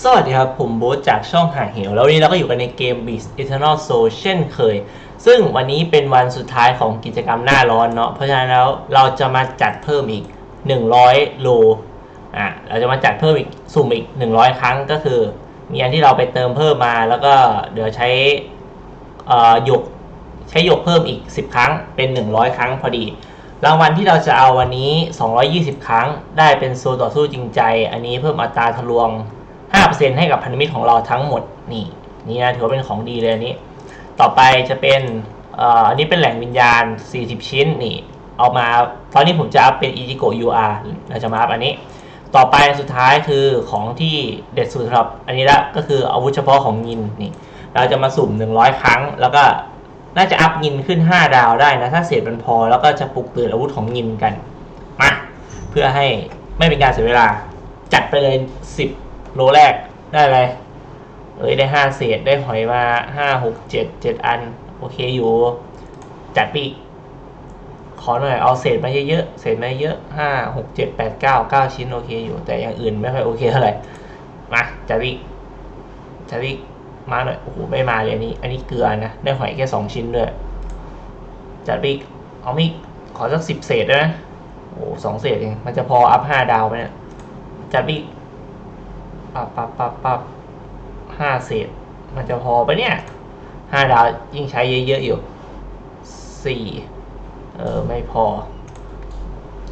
สวัสดีครับ ผมโบ๊ทจากช่องหาเหว แล้ววันนี้เราก็อยู่กันในเกม Beast Eternal Soul เช่นเคย ซึ่งวันนี้เป็นวันสุดท้ายของกิจกรรมหน้าร้อนเนาะเพราะฉะนั้นแล้วเราจะมาจัดเพิ่มอีก 100 โลอะเราจะมาจัดเพิ่มอีกสุ่มอีก 100 ครั้งก็คือ มีอันที่เราไปเติมเพิ่มมาแล้วก็เดี๋ยวใช้อ่อหยกใช้หยกเพิ่มอีก 10 ครั้งเป็น 100 ครั้งพอดีรางวัลที่เราจะเอาวันนี้ 220 ครั้ง ได้เป็นโซต่อสู้จริงใจ อันนี้เพิ่มอัตราทะลวง 5%ให้กับพันธมิตรของเราทั้งหมดนี่นี่นะถือว่าเป็นของดีเลยอันนี้ ต่อไปจะเป็นอันนี้เป็นแหล่งวิญญาณ 40 ชิ้นนี่เอามาตอนนี้ผมจะอัพเป็น i ิโก UR เราจะมาอัพอันนี้ ต่อไปสุดท้ายคือของที่เด็ดสุดสำหรับอันนี้ละก็คืออาวุธเฉพาะของยินนี่เราจะมาสุ่ม 100 ครั้ง แล้วก็น่าจะอัพยินขึ้น 5 ดาวได้นะ ถ้าเศษมันพอแล้วก็จะปลุกตื่นอาวุธของยินกันมาเพื่อให้ไม่เป็นการเสียเวลา จัดไปเลย 10 โลแรกได้อะไร เอ้ยได้5เศษได้หอยมา5 6 7 7อัน โอเคอยู่ จัดปีขอหน่อย เอาเศษมาเยอะๆเศษมาเยอะ5 6 7 8 9 9ชิ้นโอเคอยู่ แต่อย่างอื่นไม่ค่อยโอเคเท่าไหร่มาจัดปีจัดปีมาหน่อยโอ้โหไม่มาเลยอันนี้ อันนี้เกลือนะได้หอยแค่สองชิ้นด้วยจัดปีเอามีกขอสักสิบเศษได้ไหมโอ้โหสองเศษเองมันจะพออัพห้าดาวไหมเนี่ยจัดไปับปับปับปับห้าเศษ มันจะพอปะเนี่ยห้าดาวยิ่งใช้เยอะๆอยู่สี่เออ ไม่พอ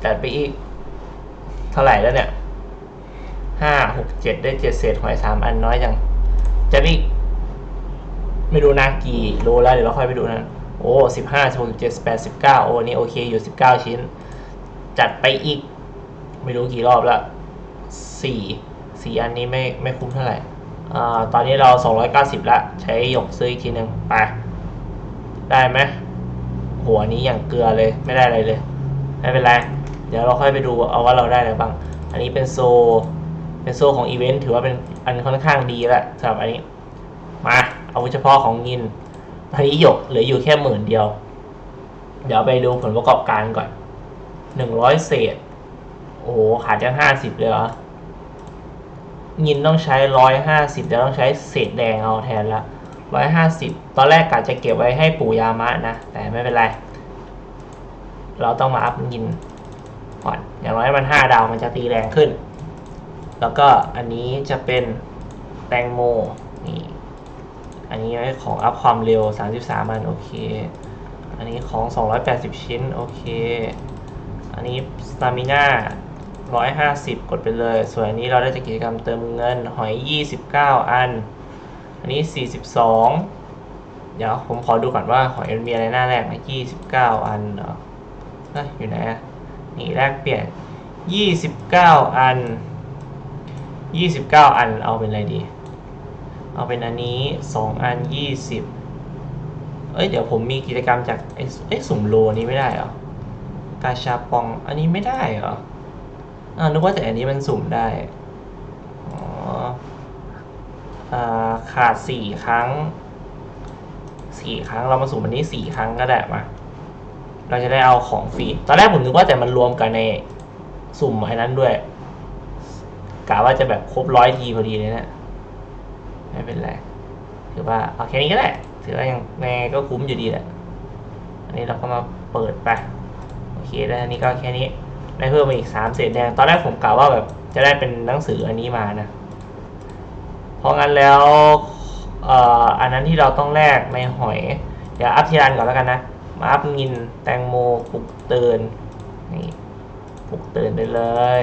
จัดไปอีก เท่าไหร่แล้วเนี่ยห้าหกเจ็ดได้เจ็ดเศษหอยสามอันน้อยจังจะมีไม่รู้นะกี่โลแล้วเดี๋ยวเราค่อยไปดูนะโอ้สิบห้าสิบหกสิบเจ็ดสิบแปดสิบเก้าโอ้นี่โอเคอยู่สิบเก้าชิ้น จัดไปอีก ไม่รู้กี่รอบล้วสี่ สี่อันนี้ไม่ไม่คุ้มเท่าไหร่อ่าตอนนี้เราสองร้อยเก้าสิบละใช้หยกซื้ออีกทีหนึ่งไป ได้ไหมหัวนี้อย่างเกลือเลยไม่ได้อะไรเลย ไม่เป็นไร เดี๋ยวเราค่อยไปดูเอาว่าเราได้อะไรบ้าง อันนี้เป็นโซ เป็นโซของอีเวนต์ถือว่าเป็นอันค่อนข้างดีแล้วสำหรับอันนี้ มาเอาเฉพาะของยินอันนี้หยกเหลืออยู่แค่หมื่นเดียว เดี๋ยวไปดูผลประกอบการก่อนหนึ่งร้อยเศษ โอ้โหขาดจังห้าสิบเลยเหรอ ยินต้องใช้ร้อยห้าสิบเดี๋ยวต้องใช้เศษแดงเอาแทนละร้อยห้าสิบตอนแรกกะจะเก็บไว้ให้ปู่ยามะนะ แต่ไม่เป็นไร เราต้องมาอัพยินก่อน อย่างน้อยมันห้าดาวมันจะตีแรงขึ้น แล้วก็อันนี้จะเป็นแตงโมนี่อันนี้ของอัพความเร็ว 33 มันโอเค อันนี้ของ 280 ชิ้น โอเค อันนี้สตามิน่า 150 กดไปเลย ส่วนอันนี้เราได้จากกิจกรรมเติมเงินหอย 29 อัน อันนี้ 42 เดี๋ยวผมขอดูก่อนว่าหอยมันมีอะไรหน้าแรกนะ29 อันเหรออยอยู่ไหนนี่แรกเปลี่ยน 29 อัน 29 อันเอาเป็นอะไรดี เอาเป็นอันนี้ 2 อัน 20 เอ้ยเดี๋ยวผมมีกิจกรรมจากไอ้สุ่มโลนี้ไม่ได้เหรอกาชาปองอันนี้ไม่ได้เหรอ อ่านึกว่าแต่อันนี้มันสุ่มได้ อ๋ออ่าขาดสี่ครั้งสี่ครั้งเรามาสุ่มอันนี้สี่ครั้งก็ได้มาเราจะได้เอาของฟรี ตอนแรกผมนึกว่าแต่มันรวมกันในสุ่มไอ้นั้นด้วยกะว่าจะแบบครบร้อยทีพอดีเลยเนะไม่เป็นไรถือว่าเอาแค่นี้ก็ได้ถือว่ายังไงก็คุ้มอยู่ดีแหละ อันนี้เราก็มาเปิดไป โอเคได้วอันนี้ก็แค่นี้ ได้เพิ่มมาอีกสามเศษแดง ตอนแรกผมกะว่าแบบจะได้เป็นหนังสืออันนี้มานะ เพราะงั้นแล้วเอ่ออันนั้นที่เราต้องแลกในหอย เดี๋ยวอัพทีรันก่อนแล้วกันนะ มาอัพงินแตงโมปลุกเตือนนี่ปลุกเตือนไปเลย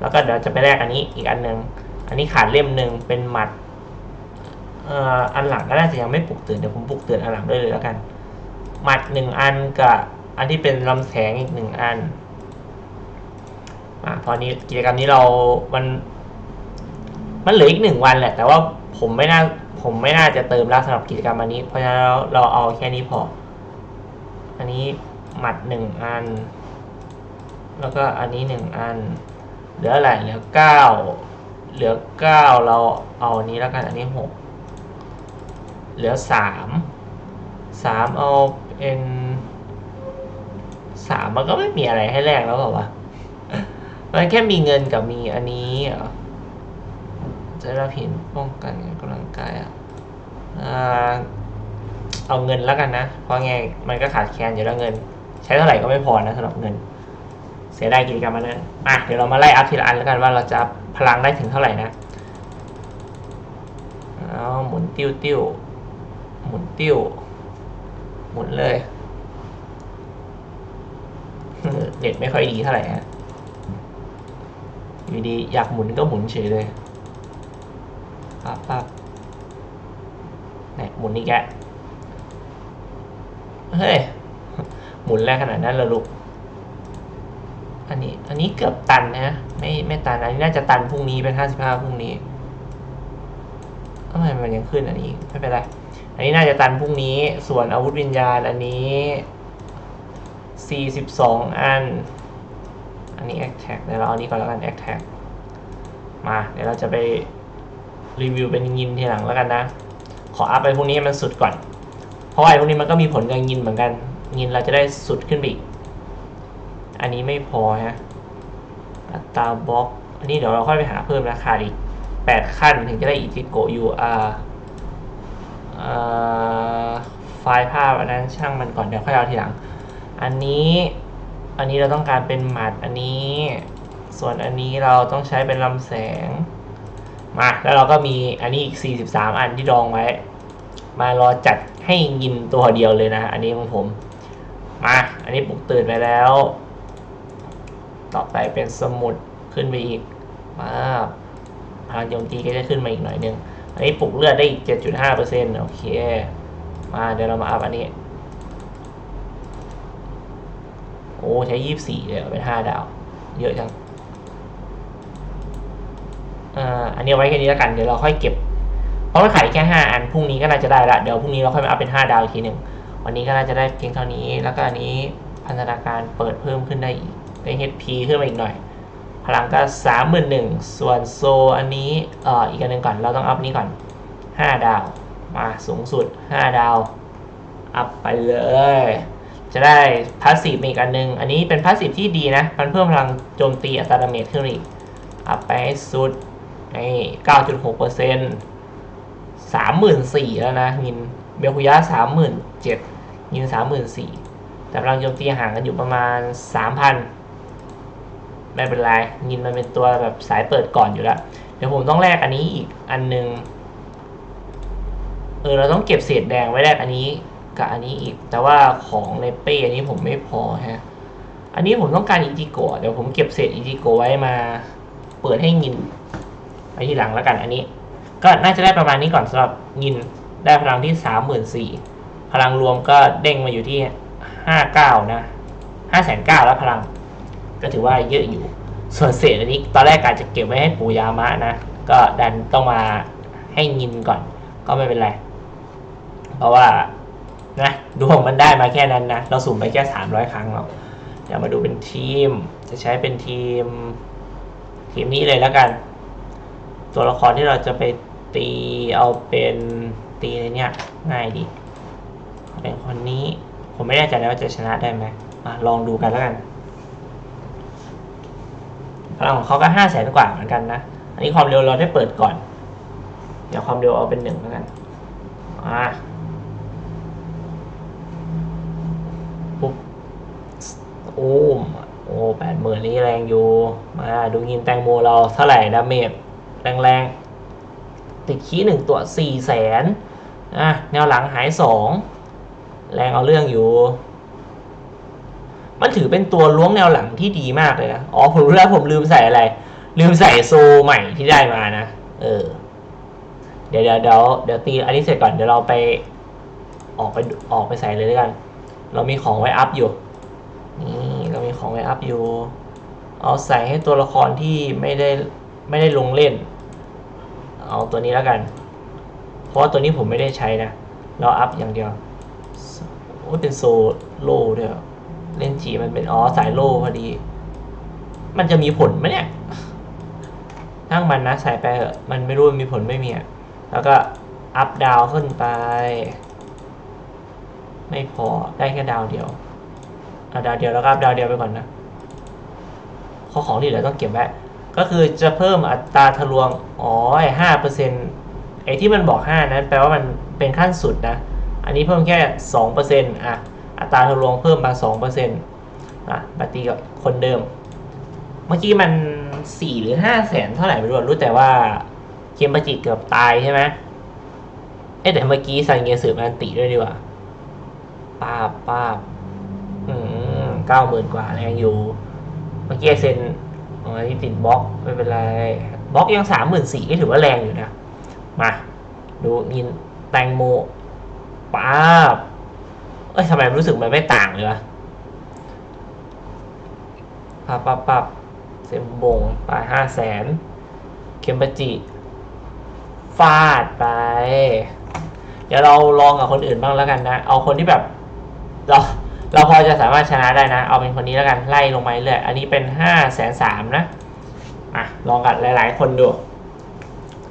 แล้วก็เดี๋ยวจะไปแลกอันนี้อีกอันหนึ่งอันนี้ขาดเล่มหนึ่งเป็นหมัดเอ่ออันหลังก็น่าจะยังไม่ปลุกเตือนเดี๋ยวผมปลุกเตือนอันหลังด้วยเลยแล้วกัน หมัดหนึ่งอันกับอันที่เป็นลำแสงอีกหนึ่งอัน อ่าตอนี้กิจกรรมนี้เรา มัน มันเหลืออีกหนึ่งวันแหละ แต่ว่าผมไม่น่า ผมไม่น่าจะเติมแล้วสำหรับกิจกรรมอันนี้ เพราะฉะนั้นเราเราเอาแค่นี้พอ อันนี้หมัดหนึ่งอัน แล้วก็อันนี้หนึ่งอัน เหลืออะไรเหลือเก้า เหลือเก้าเราเอาอันนี้แล้วกัน อันนี้หก เหลือสามสามเอาเป็นสามมันก็ไม่มีอะไรให้แลกแล้วเปล่าวะ มันแค่มีเงินกับมีอันนี้เหรอจะรับหินป้องกันกำลังกายอะเอาเงินแล้วกันนะ เพราะไงมันก็ขาดแคลนอยู่แล้วเงิน ใช้เท่าไหร่ก็ไม่พอนะสำหรับเงิน เสียดายกิจกรรมมันนั้นอะเดี๋ยวเรามาไล่อัพทีละอันแล้วกันว่าเราจะพพลังได้ถึงเท่าไหร่นะเอาหมุนติ้วติ้วหมุนติ้วหมุนเลยเน็ตไม่ค่อยดีเท่าไหร่ฮะ อยู่ดีอยากหมุนก็หมุนเฉยเลยปั๊บปั๊บเนี่ยหมุนอีกแกเฮ้ย หมุนแรงขนาดนั้นเหรอลูก อันนี้ อันนี้เกือบตันนะ ไม่ไม่ตัน อันนี้น่าจะตันพรุ่งนี้เป็นห้าสิบห้าพรุ่งนี้ทำไมมันยังขึ้นอันนี้ไม่เป็นไร อันนี้น่าจะตันพรุ่งนี้ ส่วนอาวุธวิญญาณอันนี้สี่สิบสองอัน อันนี้ a c t a g เดี๋ยวเราเอาอันนี้ก่อนแล้วกัน a c t a g มา เดี๋ยวเราจะไปรีวิวเป็นยินทีหลังแล้วกันนะ ขออัพไปพวกนี้ให้มันสุดก่อน เพราะไอ้พวกนี้มันก็มีผลกับยินเหมือนกัน ยินเราจะได้สุดขึ้นไปอีก อันนี้ไม่พอฮะ อัตราบล็อก อันนี้เดี๋ยวเราค่อยไปหาเพิ่มราคาอีก 8 ขั้นถึงจะได้อิจิโกะ UR เอ่อไฟล์ภาพอันนั้นช่างมันก่อนเดี๋ยวค่อยเอาทีหลัง อันนี้ อันนี้เราต้องการเป็นหมัดอันนี้ ส่วนอันนี้เราต้องใช้เป็นลำแสง มาแล้วเราก็มีอันนี้อีก 43 อันที่ดองไว้ มารอจัดให้ยินตัวเดียวเลยนะ อันนี้ของผม มา อันนี้ปลุกตื่นไปแล้ว ต่อไปเป็นสมุดขึ้นไปอีก มาพลังโจมตีก็จะขึ้นมาอีกหน่อยนึง อันนี้ปลุกเลือดได้อีก 7.5%โอเค มาเดี๋ยวเรามาอัพอันนี้ โอ้ใช้24เลยเหรอเป็น5ดาว เยอะจังอ่าอันนี้ไว้แค่นี้แล้วกันเดี๋ยวเราค่อยเก็บ เพราะมันขายแค่5อันพรุ่งนี้ก็น่าจะได้ละเดี๋ยวพรุ่งนี้เราค่อยมาอัพเป็น5ดาวอีกทีหนึ่งวันนี้ก็น่าจะได้เพียงเท่านี้ แล้วก็อันนี้พันธนาการเปิดเพิ่มขึ้นได้อีกได้ HP ขึ้นมาอีกหน่อย พลังก็สามหมื่นหนึ่งส่วนโซอันนี้เอ่ออีกอันหนึ่งก่อนเราต้องอัพนี้ก่อน5ดาวมาสูงสุด5ดาวอัพไปเลย จะได้พาสซีฟอีกอันหนึง อันนี้เป็นพาสซีฟที่ดีนะ มันเพิ่มพลังโจมตีอัตราดาเมจขึ้นอีกอัพไปให้สุดนี่9.6เปอร์เซ็นต์สามหมื่นสี่แล้วนะยินเบลคุยะสามหมื่นเจ็ดยินสามหมื่นสี่แต่พลังโจมตีห่างกันอยู่ประมาณสามพันไม่เป็นไรยินมันเป็นตัวแบบสายเปิดก่อนอยู่แล้ว เดี๋ยวผมต้องแลกอันนี้อีกอันหนึง เออ เราต้องเก็บเศษแดงไว้แลกอันนี้ กับอันนี้อีก แต่ว่าของในเป้อันนี้ผมไม่พอฮะ อันนี้ผมต้องการอิจิโกะเดี๋ยวผมเก็บเศษอิจิโกะไว้มา เปิดให้ยินไว้ทีหลังแล้วกันอันนี้ ก็น่าจะได้ประมาณนี้ก่อนสำหรับยินได้พลังที่สามหมื่นสี่พลังรวมก็เด้งมาอยู่ที่ห้าเก้านะห้าแสนเก้าแล้วพลัง ก็ถือว่าเยอะอยู่ ส่วนเศษอันนี้ตอนแรกการจะเก็บไว้ให้ปู่ยามะนะ ก็ดันต้องมาให้ยินก่อน ก็ไม่เป็นไร เพราะว่า นะดวงมันได้มาแค่นั้นนะ เราสุ่มไปแค่สามร้อยครั้งเนาะเดี๋ยวมาดูเป็นทีม จะใช้เป็นทีม ทีมนี้เลยแล้วกัน ตัวละครที่เราจะไปตีเอาเป็นตีในเนี้ยง่ายดีเป็นคนนี้ ผมไม่แน่ใจนะว่าจะชนะได้ไหมอลองดูกันแล้วกันพลังของเขาก็ห้าแสนกว่าเหมือนกันนะ อันนี้ความเร็วเราได้เปิดก่อน เดี๋ยวความเร็วเอาเป็นหนึ่งแล้วกัน อ่าปุ๊บ โอ้มโอ้แปดหมื่นนี่แรงอยู่ มาดูยินแตงโมเราเท่าไหร่ดาเมจแรงๆติดขี้หนึ่งตัวสี่แสนอะแนวหลังหายสองแรงเอาเรื่องอยู่ มันถือเป็นตัวล้วงแนวหลังที่ดีมากเลยนะ อ๋อผมรู้แล้วผมลืมใส่อะไร ลืมใส่โซใหม่ที่ได้มานะ เออ เดี๋ยวเดี๋ยวเดี๋ยวเดี๋ยวตีอันนี้เสร็จก่อนเดี๋ยวเราไป ออกไปออกไปใส่เลยด้วยกัน เรามีของไว้อัพอยู่ นี่เรามีของไว้อัพอยู่ เอาใส่ให้ตัวละครที่ไม่ได้ไม่ได้ลงเล่น เอาตัวนี้แล้วกัน เพราะว่าตัวนี้ผมไม่ได้ใช้นะ เราอัพอย่างเดียว โอ้เป็นโซโล่ด้วยเหรอเล่นจีมันเป็นอ๋อสายโล่พอดี มันจะมีผลไหมเนี่ยทั้งมันนะใส่ไปเถอะมันไม่รู้มันมีผลไม่มีอะแล้วก็อัพดาวขึ้นไป ไม่พอได้แค่ดาวเดียว อาดาวเดียวแล้วก็อัพดาวเดียวไปก่อนนะข้อของที่เหลือต้องเก็บไว้ก็คือจะเพิ่มอัตราทะลวง อ๋อไอห้าเปอร์เซ็นต์ไอที่มันบอกห้านั้นแปลว่ามันเป็นขั้นสุดนะ อันนี้เพิ่มแค่สองเปอร์เซ็นต์อะ อัตราทะลวงเพิ่มมาสองเปอร์เซ็นต์อะมาตีกับคนเดิม เมื่อกี้มันสี่หรือห้าแสนเท่าไหร่ไม่รู้รู้แต่ว่าเคมปจิเกือบตายใช่ไหมเอ๊แต่เมื่อกี้ซันเงสือมันติด้วยดีกว่าป้าป้าอืม เก้าหมื่นกว่าแรงอยู่ เมื่อกี้เซ็นอ๋อที่ติดบล็อกไม่เป็นไรบล็อกยังสามหมื่นสี่ก็ถือว่าแรงอยู่นะ มาดูยินแตงโมป้าบเอ้ยทำไมรู้สึกมันไม่ต่างเลยวะปับปับปับเซมบงไปห้าแสนเคมปาจิฟาดไป เดี๋ยวเราลองกับคนอื่นบ้างแล้วกันนะ เอาคนที่แบบ เรา เราพอจะสามารถชนะได้นะ เอาเป็นคนนี้แล้วกันไล่ลงมาเรื่อยอันนี้เป็นห้าแสนสามนะอะลองกันหลาย ๆ คนดู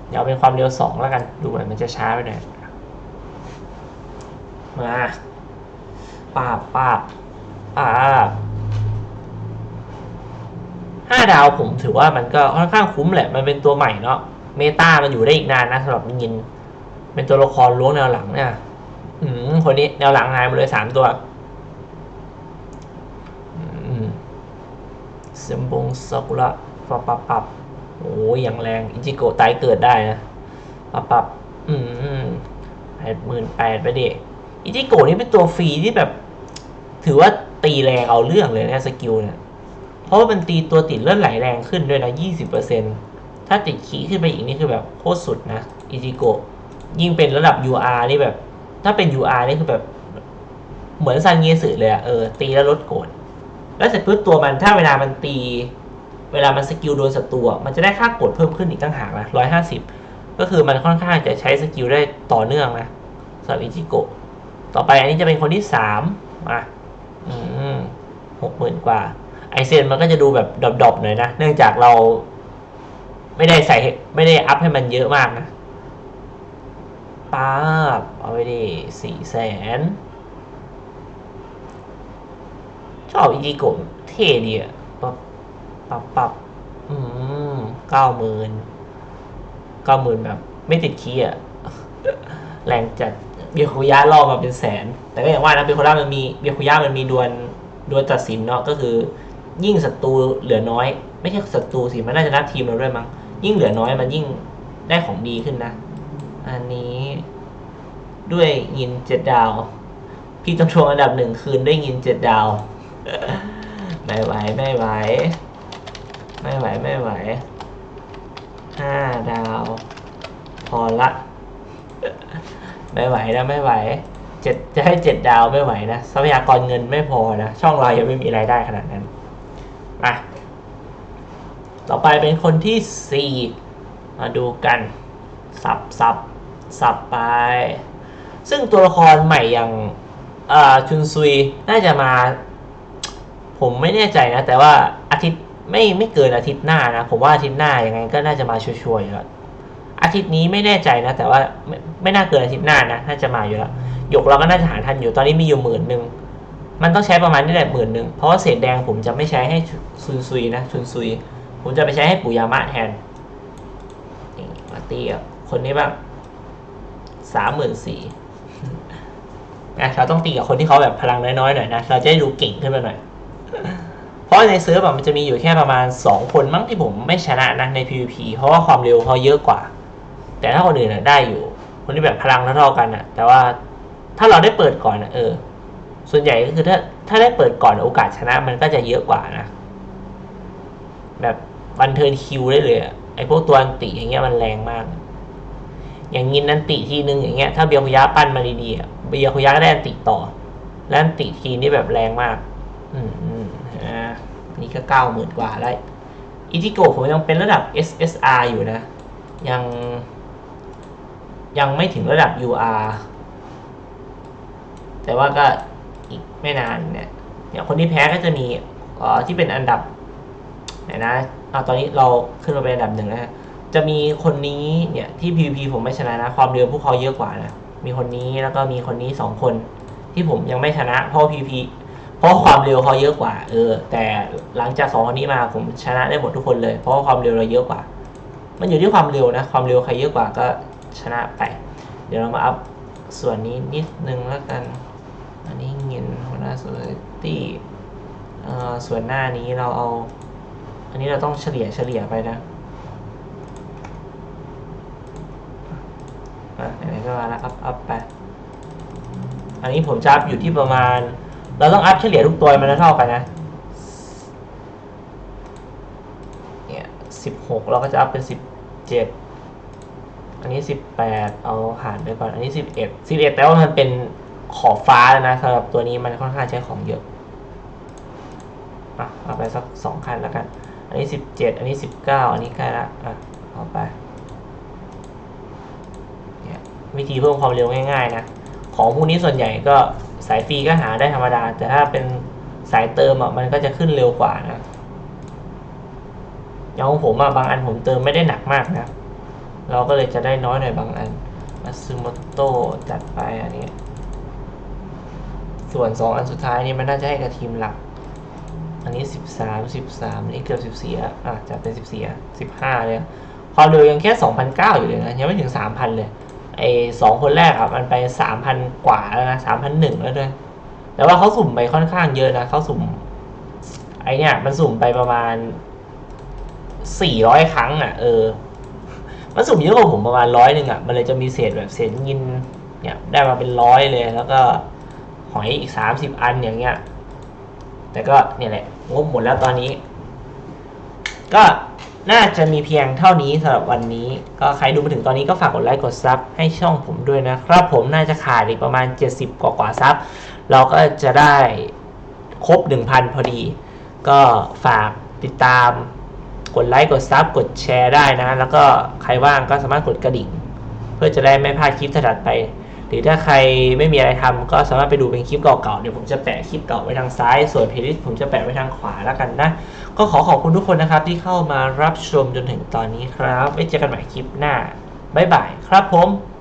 เดี๋ยวเอาเป็นความเร็วสองแล้วกันดูเหมือนมันจะช้าไปหน่อยมาปาบปาบปาบห้าดาวผมถือว่ามันก็ค่อนข้างคุ้มแหละ มันเป็นตัวใหม่เนาะเมตามันอยู่ได้อีกนานนะสำหรับยิน เป็นตัวละครล้วงแนวหลังเนี่ย อืมคนนี้แนวหลังหายหมดเลยสามตัว อืม เซมบงซากุระปับปับปับโอ้ยอย่างแรง อิจิโกะตายเกิดได้นะปับปับอืมแปดหมื่นแปดไปดิอิจิโกะนี่เป็นตัวฟรีที่แบบ ถือว่าตีแรงเอาเรื่องเลยนะสกิลเนี่ยเพราะว่ามันตีตัวติดเลือดไหลแรงขึ้นด้วยนะยี่สิบเปอร์เซ็นถ้าติดขีขึ้นไปอีกนี่คือแบบโคตรสุดนะอิจิโกะยิ่งเป็นระดับ UR นี่แบบ ถ้าเป็น UR นี่คือแบบ เหมือนซันเงสึเลยอะเออตีแล้วลดโกรธ แล้วเสร็จปุ๊บตัวมันถ้าเวลามันตี เวลามันสกิลโดนศัตรูมันจะได้ค่ากดเพิ่มขึ้นอีกตั้งหากนะร้อยห้าสิบก็คือมันค่อนข้างจะใช้สกิลได้ต่อเนื่องนะสำหรับอิจิโกะต่อไปอันนี้จะเป็นคนที่สามมาอืมหกหมื่นกว่า ไอเซนมันก็จะดูแบบดรอปๆหน่อยนะ เนื่องจากเรา ไม่ได้ใส่ไม่ได้อัพให้มันเยอะมากนะป้าบเอาไปดิสี่แสน ชอบอิจิโกะเท่ดีอะปับปับปับอืมเก้าหมื่นเก้าหมื่นแบบ ไม่ติดคีย์อะแรงจัดเบียคุย่าล่อมาเป็นแสน แต่ก็อย่างว่านะเบียคุย่ามันมีเบียคุย่ามันมีดวลดวลตัดสินเนาะก็คือ ยิ่งศัตรูเหลือน้อย ไม่ใช่ศัตรูสิมันน่าจะนับทีมเราด้วยมั้งยิ่งเหลือน้อยมันยิ่งได้ของดีขึ้นนะ อันนี้ด้วยยินเจ็ดดาว พี่ต้องทวงอันดับหนึ่งคืนด้วยยินเจ็ดดาว ไม่ไหวไม่ไหว ไม่ไหวไม่ไหวห้าดาว พอละ ไม่ไหวนะไม่ไหวเจ็ดจะให้เจ็ดดาวไม่ไหวนะทรัพยากรเงินไม่พอนะช่องเรายังไม่มีรายได้ขนาดนั้นมาต่อไปเป็นคนที่สี่มาดูกัน สับสับสับไป ซึ่งตัวละครใหม่อย่างอ่าชุนซุยน่าจะมา ผมไม่แน่ใจนะ แต่ว่าอาทิตย์ไม่ไม่เกินอาทิตย์หน้านะ ผมว่าอาทิตย์หน้ายังไงก็น่าจะมาชัวร์ๆอยู่แล้วอาทิตย์นี้ไม่แน่ใจนะ แต่ว่าไม่ไม่น่าเกินอาทิตย์หน้านะน่าจะมาอยู่แล้วหยกเราก็น่าจะหาทันอยู่ตอนนี้มีอยู่หมื่นหนึ่งมันต้องใช้ประมาณนี่แหละหมื่นหนึ่งเพราะว่าเศษแดงผมจะไม่ใช้ให้ชุนซุยนะชุนซุยผมจะไปใช้ให้ปุยามะแทนมาตีกับคนนี้บ้างสามหมื่นสี่นะเราต้องตีกับคนที่เขาแบบพลังน้อยๆหน่อยนะ เราจะได้ดูเก่งขึ้นมาหน่อย เพราะในเซิร์ฟมันจะมีอยู่แค่ประมาณ 2 คนมั้งที่ผมไม่ชนะนะใน PVP เพราะว่าความเร็วเขาเยอะกว่า แต่ถ้าคนอื่นอะได้อยู่ คนที่แบบพลังเท่าๆกันอะแต่ว่าถ้าเราได้เปิดก่อนอะเออ ส่วนใหญ่ก็คือถ้าถ้าได้เปิดก่อนโอกาสชนะมันก็จะเยอะกว่านะ แบบวันเทิร์นคิวได้เลยอะไอพวกตัวอันติอย่างเงี้ยมันแรงมาก อย่างงินนันติทีนึงอย่างเงี้ยถ้าเบียคุยะปั้นมาดีๆเบียคุยะก็ได้อันติต่อ แล้วอันติทีนี่แบบแรงมาก นี่ก็เก้าหมื่นกว่าแล้วอิจิโกผมยังเป็นระดับ SSR อยู่นะ ยัง ยังไม่ถึงระดับ UR แต่ว่าก็อีกไม่นานเนี่ยเนี่ยคนที่แพ้ก็จะมีอ่อที่เป็นอันดับไหนนะเอาตอนนี้เราขึ้นมาเป็นอันดับหนึ่งแล้วฮะจะมีคนนี้เนี่ยที่ PVP ผมไม่ชนะนะ ความเร็วพวกเขาเยอะกว่านะ มีคนนี้แล้วก็มีคนนี้สองคน ที่ผมยังไม่ชนะเพราะ PVP เพราะความเร็วเขาเยอะกว่า เออ แต่หลังจากสองคนนี้มาผมชนะได้หมดทุกคนเลย เพราะว่าความเร็วเราเยอะกว่า มันอยู่ที่ความเร็วนะ ความเร็วใครเยอะกว่าก็ชนะไป เดี๋ยวเรามาอัพส่วนนี้นิดนึงแล้วกัน อันนี้เงินหัวหน้าส่วนตี้เอ่อส่วนหน้านี้เราเอา อันนี้เราต้องเฉลี่ยเฉลี่ยไปนะอะไหนๆก็มาแล้วอัพอัพไป อันนี้ผมจะอัพอยู่ที่ประมาณ เราต้องอัพเฉลี่ยทุกตัวมันเท่ากันนะเนี่ยสิบหกเราก็จะอัพเป็นสิบเจ็ดอันนี้สิบแปดเอาหารไปก่อน อันนี้สิบเอ็ดสิบเอ็ดแต่ว่ามันเป็นขอบฟ้าแล้วนะสำหรับตัวนี้มันค่อนข้างใช้ของเยอะอะเอาไปสักสองคันแล้วกัน อันนี้สิบเจ็ดอันนี้สิบเก้าอันนี้ใกล้ละอะเอาไปเนี่ยวิธีเพิ่มความเร็วง่ายๆนะ ของพวกนี้ส่วนใหญ่ก็ สายฟรีก็หาได้ธรรมดา แต่ถ้าเป็นสายเติมอะมันก็จะขึ้นเร็วกว่านะอย่างของผมอะบางอันผมเติมไม่ได้หนักมากนะ เราก็เลยจะได้น้อยหน่อยบางอันมาซึโมโตจัดไปอันนี้ ส่วนสองอันสุดท้ายนี่มันน่าจะให้กับทีมหลัก อันนี้สิบสามสิบสามนี่เกือบสิบสี่อะอะจัดเป็นสิบสี่สิบห้าเลยความเร็วยังแค่สองพันเก้าอยู่เลยนะ ยังไม่ถึงสามพันเลย ไอ้สองคนแรกอะมันไปสามพันกว่าแล้วนะสามพันหนึ่งแล้วด้วยแต่ว่าเขาสุ่มไปค่อนข้างเยอะนะเขาสุ่ม ไอเนี่ยมันสุ่มไปประมาณสี่ร้อยครั้งอะ เออ มันสุ่มเยอะกว่าผมประมาณร้อยหนึ่งอะ มันเลยจะมีเศษแบบเศษเงิน เนี่ยได้มาเป็นร้อยเลย แล้วก็หอยอีกสามสิบอันอย่างเงี้ย แต่ก็เนี่ยแหละงบหมดแล้วตอนนี้ ก็ น่าจะมีเพียงเท่านี้สำหรับวันนี้ ก็ใครดูมาถึงตอนนี้ก็ฝากกดไลค์กดซับให้ช่องผมด้วยนะครับ ผมน่าจะขาดอีกประมาณ 70 กว่ากว่าซับเราก็จะได้ครบ 1,000 พอดี ก็ฝากติดตามกดไลค์กดซับกดแชร์ได้นะ แล้วก็ใครว่างก็สามารถกดกระดิ่ง เพื่อจะได้ไม่พลาดคลิปถัดไป หรือถ้าใครไม่มีอะไรทำก็สามารถไปดูเป็นคลิปเก่าๆ เดี๋ยวผมจะแปะคลิปเก่าไว้ทางซ้าย ส่วนเพลย์ลิสต์ผมจะแปะไว้ทางขวาแล้วกันนะ ก็ขอขอบคุณทุกคนนะครับที่เข้ามารับชมจนถึงตอนนี้ครับ ไว้เจอกันใหม่คลิปหน้า บ๊ายบายครับผม